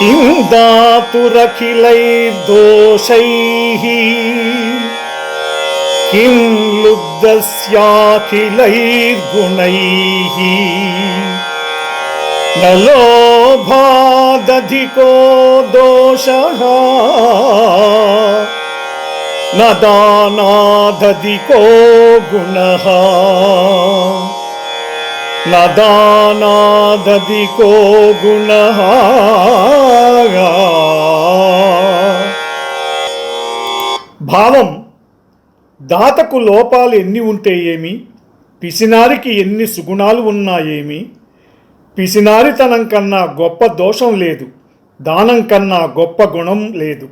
किं दातुरखिलैर्दोषैः किं लुब्धस्याखिलैर्गुणैः न लोभादधिको दोषः न दानादधिको गुणः न दानादधिको गुणः భావం దాతకు లోపాలు ఎన్ని ఉంటే ఏమి? పిసినారికి ఎన్ని సుగుణాలు ఉన్నాయేమి పిసినారితనం కన్నా గొప్ప దోషం లేదు దానం కన్నా గొప్ప గుణం లేదు.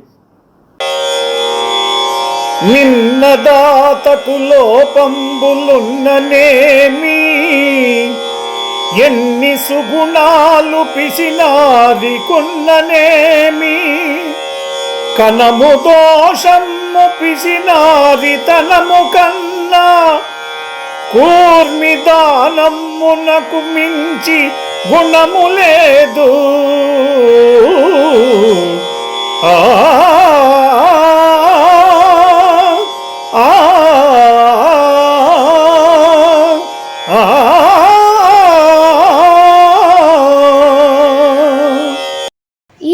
నిన్న దాతకు లోపంబులున్ననేమి? ఎన్ని సుగుణాలు పిసినారి కొన్ననేమి కనము దోషము పిసినాది తనము కన్నా కూర్మి దానమునకు మించి గుణము లేదు.